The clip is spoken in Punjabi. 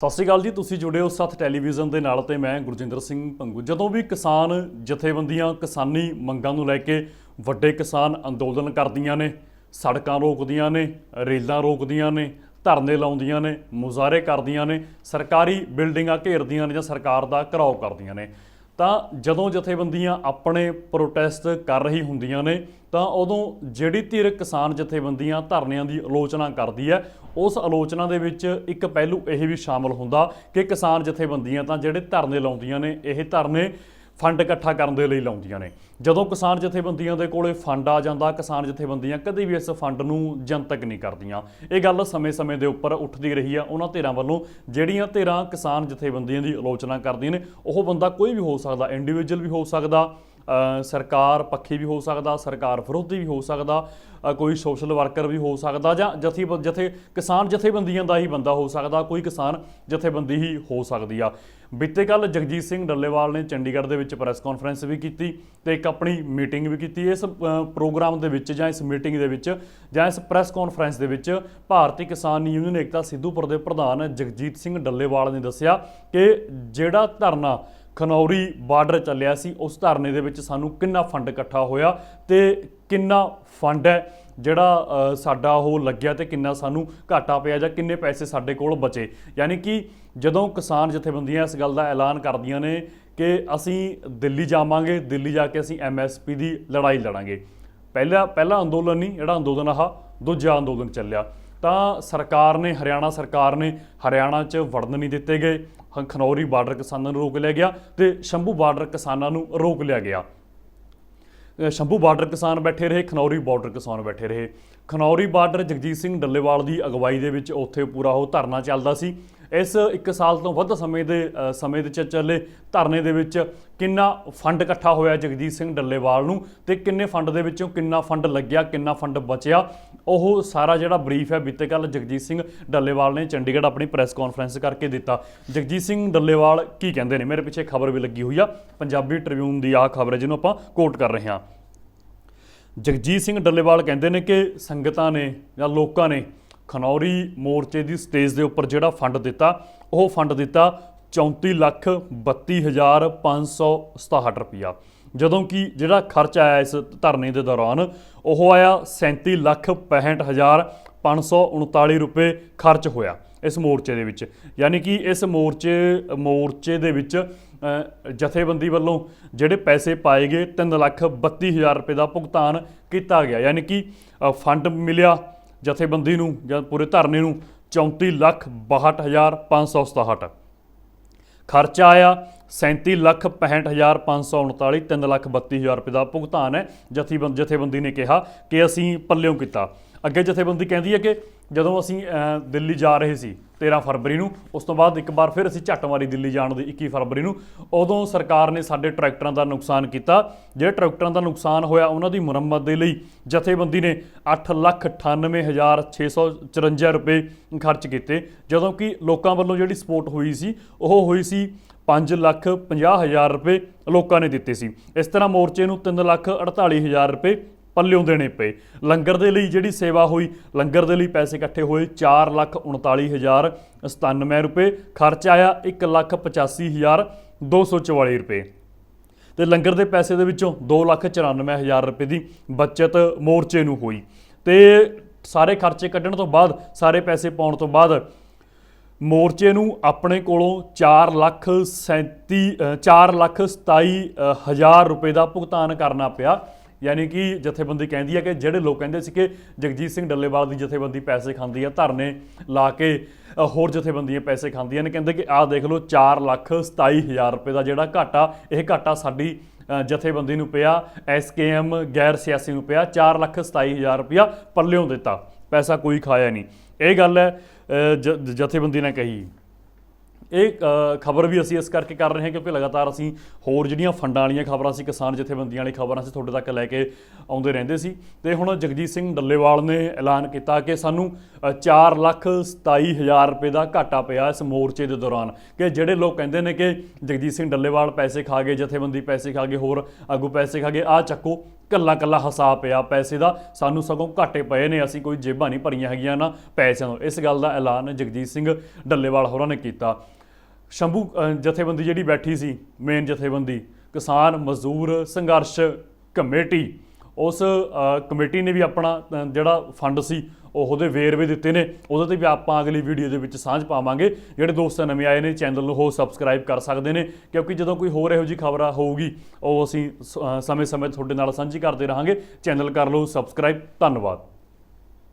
ਸਤਿ ਸ਼੍ਰੀ ਅਕਾਲ ਜੀ, ਤੁਸੀਂ ਜੁੜੇ ਹੋ ਸੱਤ ਟੈਲੀਵਿਜ਼ਨ ਦੇ ਨਾਲ ਤੇ ਮੈਂ ਗੁਰਜਿੰਦਰ ਸਿੰਘ ਪੰਗੂ। ਜਦੋਂ ਵੀ ਕਿਸਾਨ ਜਥੇਬੰਦੀਆਂ ਕਿਸਾਨੀ ਮੰਗਾਂ ਨੂੰ ਲੈ ਕੇ ਵੱਡੇ ਕਿਸਾਨ ਅੰਦੋਲਨ ਕਰਦੀਆਂ ਨੇ, ਸੜਕਾਂ ਰੋਕਦੀਆਂ ਨੇ, ਰੇਲਾਂ ਰੋਕਦੀਆਂ ਨੇ, ਧਰਨੇ ਲਾਉਂਦੀਆਂ ਨੇ, ਮੁਜ਼ਾਹਰੇ ਕਰਦੀਆਂ ਨੇ, ਸਰਕਾਰੀ ਬਿਲਡਿੰਗਾਂ ਘੇਰਦੀਆਂ ਨੇ ਜਾਂ ਸਰਕਾਰ ਦਾ ਘਰਾਓ ਕਰਦੀਆਂ ਨੇ, ਤਾਂ ਜਦੋਂ ਜਥੇਬੰਦੀਆਂ ਆਪਣੇ ਪ੍ਰੋਟੈਸਟ ਕਰ ਰਹੀ ਹੁੰਦੀਆਂ ਨੇ, ਤਾਂ ਉਦੋਂ ਜਿਹੜੀ ਧਿਰ ਕਿਸਾਨ ਜਥੇਬੰਦੀਆਂ ਧਰਨਿਆਂ ਦੀ ਆਲੋਚਨਾ ਕਰਦੀ ਹੈ ਉਸ ਆਲੋਚਨਾ ਦੇ ਵਿੱਚ ਇੱਕ ਪਹਿਲੂ ਇਹ ਵੀ ਸ਼ਾਮਲ ਹੁੰਦਾ ਕਿ ਕਿਸਾਨ ਜਥੇਬੰਦੀਆਂ ਤਾਂ ਜਿਹੜੇ ਧਰਨੇ ਲਾਉਂਦੀਆਂ ਨੇ, ਇਹ ਧਰਨੇ ਫੰਡ ਇਕੱਠਾ ਕਰਨ ਦੇ ਲਈ ਲਾਉਂਦੀਆਂ ਨੇ। ਜਦੋਂ ਕਿਸਾਨ ਜਥੇਬੰਦੀਆਂ ਦੇ ਕੋਲੇ ਫੰਡ ਆ ਜਾਂਦਾ, ਕਿਸਾਨ ਜਥੇਬੰਦੀਆਂ ਕਦੇ ਵੀ ਇਸ ਫੰਡ ਨੂੰ ਜਨਤਕ ਨਹੀਂ ਕਰਦੀਆਂ। ਇਹ ਗੱਲ ਸਮੇਂ-ਸਮੇਂ ਦੇ ਉੱਪਰ ਉੱਠਦੀ ਰਹੀ ਆ। ਉਹਨਾਂ ਧਿਰਾਂ ਵੱਲੋਂ ਜਿਹੜੀਆਂ ਧਿਰਾਂ ਕਿਸਾਨ ਜਥੇਬੰਦੀਆਂ ਦੀ ਆਲੋਚਨਾ ਕਰਦੀਆਂ ਨੇ, ਉਹ ਬੰਦਾ ਕੋਈ ਵੀ ਹੋ ਸਕਦਾ ਇੰਡੀਵਿਜੂਅਲ ਵੀ ਹੋ ਸਕਦਾ ਸਰਕਾਰ ਪੱਖੀ ਵੀ ਹੋ ਸਕਦਾ, ਸਰਕਾਰ ਵਿਰੋਧੀ ਵੀ ਹੋ ਸਕਦਾ ਕੋਈ ਸੋਸ਼ਲ ਵਰਕਰ ਵੀ ਹੋ ਸਕਦਾ ਜਾਂ ਜਥੇ ਜਥੇ ਕਿਸਾਨ ਜਥੇਬੰਦੀਆਂ ਦਾ ਹੀ ਬੰਦਾ ਹੋ ਸਕਦਾ, ਕੋਈ ਕਿਸਾਨ ਜਥੇਬੰਦੀ ਹੀ ਹੋ ਸਕਦੀ ਆ। ਬੀਤੇ ਕੱਲ ਜਗਜੀਤ ਸਿੰਘ ਡੱਲੇਵਾਲ ਨੇ ਚੰਡੀਗੜ੍ਹ ਦੇ ਵਿੱਚ ਪ੍ਰੈਸ ਕਾਨਫਰੰਸ ਵੀ ਕੀਤੀ ਤੇ ਇੱਕ ਆਪਣੀ ਮੀਟਿੰਗ ਵੀ ਕੀਤੀ। ਇਸ ਪ੍ਰੋਗਰਾਮ ਦੇ ਵਿੱਚ ਜਾਂ ਇਸ ਮੀਟਿੰਗ ਦੇ ਵਿੱਚ ਜਾਂ ਇਸ ਪ੍ਰੈਸ ਕਾਨਫਰੰਸ ਦੇ ਵਿੱਚ ਭਾਰਤੀ ਕਿਸਾਨ ਯੂਨੀਅਨ ਏਕਤਾ ਸਿੱਧੂਪੁਰ ਦੇ ਪ੍ਰਧਾਨ ਜਗਜੀਤ ਸਿੰਘ ਡੱਲੇਵਾਲ ਨੇ ਦੱਸਿਆ ਕਿ ਜਿਹੜਾ ਧਰਨਾ ਖਨੌਰੀ ਬਾਰਡਰ ਚੱਲਿਆ ਸੀ, ਉਸ ਧਰਨੇ ਦੇ ਵਿੱਚ ਸਾਨੂੰ ਕਿੰਨਾ ਫੰਡ ਇਕੱਠਾ ਹੋਇਆ ਤੇ ਕਿੰਨਾ ਫੰਡ ਹੈ ਜਿਹੜਾ ਸਾਡਾ ਉਹ ਲੱਗਿਆ ਤੇ ਕਿੰਨਾ ਸਾਨੂੰ ਘਾਟਾ ਪਿਆ ਜਾਂ ਕਿੰਨੇ ਪੈਸੇ ਸਾਡੇ ਕੋਲ ਬਚੇ। ਯਾਨੀ ਕਿ ਜਦੋਂ ਕਿਸਾਨ ਜਥੇਬੰਦੀਆਂ ਇਸ ਗੱਲ ਦਾ ਐਲਾਨ ਕਰਦੀਆਂ ਨੇ ਕਿ ਅਸੀਂ ਦਿੱਲੀ ਜਾਵਾਂਗੇ, ਦਿੱਲੀ ਜਾ ਕੇ ਅਸੀਂ ਐਮਐਸਪੀ ਦੀ ਲੜਾਈ ਲੜਾਂਗੇ। ਪਹਿਲਾ ਪਹਿਲਾ ਅੰਦੋਲਨ ਨਹੀਂ, ਜਿਹੜਾ ਅੰਦੋਲਨ ਆਹ ਦੂਜਾ ਅੰਦੋਲਨ ਚੱਲਿਆ। ਤਾਂ ਸਰਕਾਰ ਨੇ, ਹਰਿਆਣਾ ਸਰਕਾਰ ਨੇ ਹਰਿਆਣਾ 'ਚ ਵੜਨ ਨਹੀਂ ਦਿੱਤੇ ਗਏ। ਹ- ਖਨੌਰੀ ਬਾਰਡਰ ਕਿਸਾਨਾਂ ਨੂੰ ਰੋਕ ਲਿਆ ਗਿਆ ਤੇ ਸ਼ੰਭੂ ਬਾਰਡਰ ਕਿਸਾਨਾਂ ਨੂੰ ਰੋਕ ਲਿਆ ਗਿਆ। ਸ਼ੰਭੂ ਬਾਰਡਰ ਕਿਸਾਨ ਬੈਠੇ ਰਹੇ, ਖਨੌਰੀ ਬਾਰਡਰ ਕਿਸਾਨ ਬੈਠੇ ਰਹੇ। ਖਨੌਰੀ ਬਾਰਡਰ ਜਗਜੀਤ ਸਿੰਘ ਡੱਲੇਵਾਲ ਦੀ ਅਗਵਾਈ ਦੇ ਵਿੱਚ ਉੱਥੇ ਪੂਰਾ ਉਹ ਧਰਨਾ ਚੱਲਦਾ ਸੀ। ਇਸ ਇੱਕ ਸਾਲ ਤੋਂ ਵੱਧ ਸਮੇਂ ਦੇ ਸਮੇਂ ਦੇ ਚ ਚੱਲੇ ਧਰਨੇ ਦੇ ਵਿੱਚ ਕਿੰਨਾ ਫੰਡ ਇਕੱਠਾ ਹੋਇਆ ਜਗਜੀਤ ਸਿੰਘ ਡੱਲੇਵਾਲ ਨੂੰ ਤੇ ਕਿੰਨੇ ਫੰਡ ਦੇ ਵਿੱਚੋਂ ਕਿੰਨਾ ਫੰਡ ਲੱਗਿਆ, ਕਿੰਨਾ ਫੰਡ ਬਚਿਆ? ਉਹ ਸਾਰਾ ਜਿਹੜਾ ਬਰੀਫ ਹੈ, ਬੀਤੇ ਕੱਲ ਜਗਜੀਤ ਸਿੰਘ ਡੱਲੇਵਾਲ ਨੇ ਚੰਡੀਗੜ੍ਹ ਆਪਣੀ ਪ੍ਰੈਸ ਕਾਨਫਰੰਸ ਕਰਕੇ ਦਿੱਤਾ। ਜਗਜੀਤ ਸਿੰਘ ਡੱਲੇਵਾਲ ਕੀ ਕਹਿੰਦੇ ਨੇ? ਮੇਰੇ ਪਿੱਛੇ ਖਬਰ ਵੀ ਲੱਗੀ ਹੋਈ ਆ। ਪੰਜਾਬੀ ਟ੍ਰਿਬਿਊਨ ਦੀ ਆਹ ਖਬਰ ਹੈ, ਜਿਹਨੂੰ ਆਪਾਂ ਕੋਟ ਕਰ ਰਹੇ ਹਾਂ। ਜਗਜੀਤ ਸਿੰਘ ਡੱਲੇਵਾਲ ਕਹਿੰਦੇ ਨੇ ਕਿ ਸੰਗਤਾਂ ਨੇ ਜਾਂ ਲੋਕਾਂ ਨੇ ਖਨੌਰੀ ਮੋਰਚੇ ਦੀ ਸਟੇਜ ਦੇ ਉੱਪਰ ਜਿਹੜਾ ਫੰਡ ਦਿੱਤਾ, ਉਹ ਫੰਡ ਦਿੱਤਾ 34 ਲੱਖ 32567 ਰੁਪਇਆ ਜਦੋਂ ਕਿ ਜਿਹੜਾ ਖਰਚ ਆਇਆ ਇਸ ਧਰਨੇ ਦੇ ਦੌਰਾਨ, ਉਹ ਆਇਆ 37 ਲੱਖ 65539 ਰੁਪਏ ਖਰਚ ਹੋਇਆ ਇਸ ਮੋਰਚੇ ਦੇ ਵਿੱਚ। ਯਾਨੀ ਕਿ ਇਸ ਮੋਰਚੇ ਮੋਰਚੇ ਦੇ ਵਿੱਚ ਜਥੇਬੰਦੀ ਵੱਲੋਂ ਜਿਹੜੇ ਪੈਸੇ ਪਾਏ ਗਏ 3 ਲੱਖ 32000 ਰੁਪਏ ਦਾ ਭੁਗਤਾਨ ਕੀਤਾ ਗਿਆ। ਯਾਨੀ ਕਿ ਫੰਡ ਮਿਲਿਆ ਜਥੇਬੰਦੀ ਨੂੰ ਜਾਂ ਪੂਰੇ ਧਰਨੇ ਨੂੰ 34 ਲੱਖ 62567 ਖਰਚਾ ਆਇਆ 37 ਲੱਖ 65539 3 ਲੱਖ 32000 ਰੁਪਏ ਦਾ ਭੁਗਤਾਨ ਹੈ ਜਥੇਬੰਦ ਜਥੇਬੰਦੀ ਨੇ ਕਿਹਾ ਕਿ ਅਸੀਂ ਪੱਲਿਓਂ ਕੀਤਾ। ਅੱਗੇ ਜਥੇਬੰਦੀ ਕਹਿੰਦੀ ਹੈ ਕਿ ਜਦੋਂ ਅਸੀਂ ਦਿੱਲੀ ਜਾ ਰਹੇ ਸੀ 13 ਫਰਵਰੀ ਨੂੰ। ਉਸ ਤੋਂ ਬਾਅਦ ਇੱਕ ਵਾਰ ਫਿਰ ਅਸੀਂ ਝੱਟ ਮਾਰੀ ਦਿੱਲੀ ਜਾਣ ਦੀ 21 ਫਰਵਰੀ ਨੂੰ। ਉਦੋਂ ਸਰਕਾਰ ਨੇ ਸਾਡੇ ਟਰੈਕਟਰਾਂ ਦਾ ਨੁਕਸਾਨ ਕੀਤਾ। ਜਿਹੜੇ ਟਰੈਕਟਰਾਂ ਦਾ ਨੁਕਸਾਨ ਹੋਇਆ, ਉਹਨਾਂ ਦੀ ਮੁਰੰਮਤ ਦੇ ਲਈ ਜਥੇਬੰਦੀ ਨੇ 898654 ਰੁਪਏ ਖਰਚ ਕੀਤੇ। ਜਦੋਂ ਕਿ ਲੋਕਾਂ ਵੱਲੋਂ ਜਿਹੜੀ ਸਪੋਰਟ ਹੋਈ ਸੀ, ਉਹ ਹੋਈ ਸੀ 5 ਲੱਖ 50 ਹਜ਼ਾਰ ਰੁਪਏ ਲੋਕਾਂ ਨੇ ਦਿੱਤੇ ਸੀ। ਇਸ ਤਰ੍ਹਾਂ ਮੋਰਚੇ ਨੂੰ 3 ਲੱਖ 48 ਹਜ਼ਾਰ ਰੁਪਏ ਪੱਲਿਓਂ ਦੇਣੇ ਪਏ। ਲੰਗਰ ਦੇ ਲਈ ਜਿਹੜੀ ਸੇਵਾ ਹੋਈ, ਲੰਗਰ ਦੇ ਲਈ ਪੈਸੇ ਇਕੱਠੇ ਹੋਏ 4 ਲੱਖ 39 ਹਜ਼ਾਰ 97 ਰੁਪਏ, ਖਰਚ ਆਇਆ 1 ਲੱਖ 85 ਹਜ਼ਾਰ 244 ਰੁਪਏ। ਤੇ ਲੰਗਰ ਦੇ ਪੈਸੇ ਦੇ ਵਿੱਚੋਂ 2 ਲੱਖ 94 ਹਜ਼ਾਰ ਰੁਪਏ ਦੀ ਬਚਤ ਮੋਰਚੇ ਨੂੰ ਹੋਈ। ਤੇ ਸਾਰੇ ਖਰਚੇ ਕੱਢਣ ਤੋਂ ਬਾਅਦ, ਸਾਰੇ ਪੈਸੇ ਪਾਉਣ ਤੋਂ ਬਾਅਦ ਮੋਰਚੇ ਨੂੰ ਆਪਣੇ ਕੋਲੋਂ 4 ਲੱਖ 37 4 ਲੱਖ 27 ਹਜ਼ਾਰ ਰੁਪਏ ਦਾ ਭੁਗਤਾਨ ਕਰਨਾ ਪਿਆ। ਯਾਨੀ ਕਿ ਜਥੇਬੰਦੀ ਕਹਿੰਦੀ ਹੈ ਕਿ ਜਿਹੜੇ ਲੋਕ ਕਹਿੰਦੇ ਸੀ ਕਿ ਜਗਜੀਤ ਸਿੰਘ ਡੱਲੇਵਾਲ ਦੀ ਜਥੇਬੰਦੀ ਪੈਸੇ ਖਾਂਦੀ ਹੈ, ਧਰਨੇ ਲਾ ਕੇ ਹੋਰ ਜਥੇਬੰਦੀਆਂ ਪੈਸੇ ਖਾਂਦੀਆਂ ਨੇ, ਕਹਿੰਦੇ ਕਿ ਆਹ ਦੇਖ ਲਓ 4 ਲੱਖ 27 ਹਜ਼ਾਰ ਰੁਪਏ ਦਾ ਜਿਹੜਾ ਘਾਟਾ, ਇਹ ਘਾਟਾ ਸਾਡੀ ਜਥੇਬੰਦੀ ਨੂੰ ਪਿਆ ਐਸਕੇਐਮ ਗੈਰ ਸਿਆਸੀ ਨੂੰ ਪਿਆ 4 ਲੱਖ 27 ਹਜ਼ਾਰ ਰੁਪਇਆ ਪੱਲਿਓਂ ਦਿੱਤਾ, ਪੈਸਾ ਕੋਈ ਖਾਇਆ ਨਹੀਂ। ਇਹ ਗੱਲ ਹੈ ਜ- ਜਥੇਬੰਦੀ ਨੇ ਕਹੀ। ਇਹ ਖਬਰ ਵੀ ਅਸੀਂ ਇਸ ਕਰਕੇ ਕਰ ਰਹੇ ਹਾਂ ਕਿਉਂਕਿ ਲਗਾਤਾਰ ਅਸੀਂ ਹੋਰ ਜਿਹੜੀਆਂ ਫੰਡਾਂ ਵਾਲੀਆਂ ਖਬਰਾਂ ਸੀ, ਕਿਸਾਨ ਜਥੇਬੰਦੀਆਂ ਵਾਲੀ ਖਬਰਾਂ ਸੀ ਤੁਹਾਡੇ ਤੱਕ ਲੈ ਕੇ ਆਉਂਦੇ ਰਹਿੰਦੇ ਸੀ। ਤੇ ਹੁਣ ਜਗਜੀਤ ਸਿੰਘ ਡੱਲੇਵਾਲ ਨੇ ਐਲਾਨ ਕੀਤਾ ਕਿ ਸਾਨੂੰ 4 ਲੱਖ 27 ਹਜ਼ਾਰ ਰੁਪਏ ਦਾ ਘਾਟਾ ਪਿਆ ਇਸ ਮੋਰਚੇ ਦੇ ਦੌਰਾਨ। ਕਿ ਜਿਹੜੇ ਲੋਕ ਕਹਿੰਦੇ ਨੇ ਕਿ ਜਗਜੀਤ ਸਿੰਘ ਡੱਲੇਵਾਲ ਪੈਸੇ ਖਾ ਗਏ, ਜਥੇਬੰਦੀ ਪੈਸੇ ਖਾ ਗਏ, ਹੋਰ ਆਗੂ ਪੈਸੇ ਖਾ ਗਏ ਆ ਚੱਕੋ, ਕੱਲਾ ਕੱਲਾ ਹਸਾ ਪਿਆ ਪੈਸੇ ਦਾ। ਸਾਨੂੰ ਸਗੋਂ ਘਾਟੇ ਪਏ ਨੇ, ਅਸੀਂ ਕੋਈ ਜੇਬਾਂ ਨਹੀਂ ਭਰੀਆਂ ਹੈਗੀਆਂ ਨਾ ਪੈਸਿਆਂ ਤੋਂ। ਇਸ ਗੱਲ ਦਾ ਐਲਾਨ ਜਗਜੀਤ ਸਿੰਘ ਡੱਲੇਵਾਲ ਹੋਰਾਂ ਨੇ ਕੀਤਾ। ਸ਼ੰਭੂ ਜਥੇਬੰਦੀ ਜਿਹੜੀ ਬੈਠੀ ਸੀ ਮੇਨ ਜਥੇਬੰਦੀ, ਕਿਸਾਨ ਮਜ਼ਦੂਰ ਸੰਘਰਸ਼ ਕਮੇਟੀ, ਉਸ ਕਮੇਟੀ ਨੇ ਵੀ ਆਪਣਾ ਜਿਹੜਾ ਫੰਡ ਸੀ ਉਹਦੇ ਵੇਰਵੇ ਦਿੱਤੇ ਨੇ। ਉਹਦੇ ਤੇ ਵੀ ਆਪਾਂ ਅਗਲੀ ਵੀਡੀਓ ਦੇ ਵਿੱਚ ਸਾਂਝ ਪਾਵਾਂਗੇ। ਜਿਹੜੇ ਦੋਸਤ ਨਵੇਂ ਆਏ ਨੇ ਚੈਨਲ ਨੂੰ ਹੋ ਸਬਸਕ੍ਰਾਈਬ ਕਰ ਸਕਦੇ ਨੇ, ਕਿਉਂਕਿ ਜਦੋਂ ਕੋਈ ਹੋਰ ਇਹੋ ਜਿਹੀ ਖਬਰਾਂ ਹੋਊਗੀ, ਉਹ ਅਸੀਂ ਸ- ਸਮੇਂ-ਸਮੇਂ ਤੁਹਾਡੇ ਨਾਲ ਸਾਂਝੀ ਕਰਦੇ ਰਹਾਂਗੇ। ਚੈਨਲ ਕਰ ਲਓ ਸਬਸਕ੍ਰਾਈਬ ਧੰਨਵਾਦ।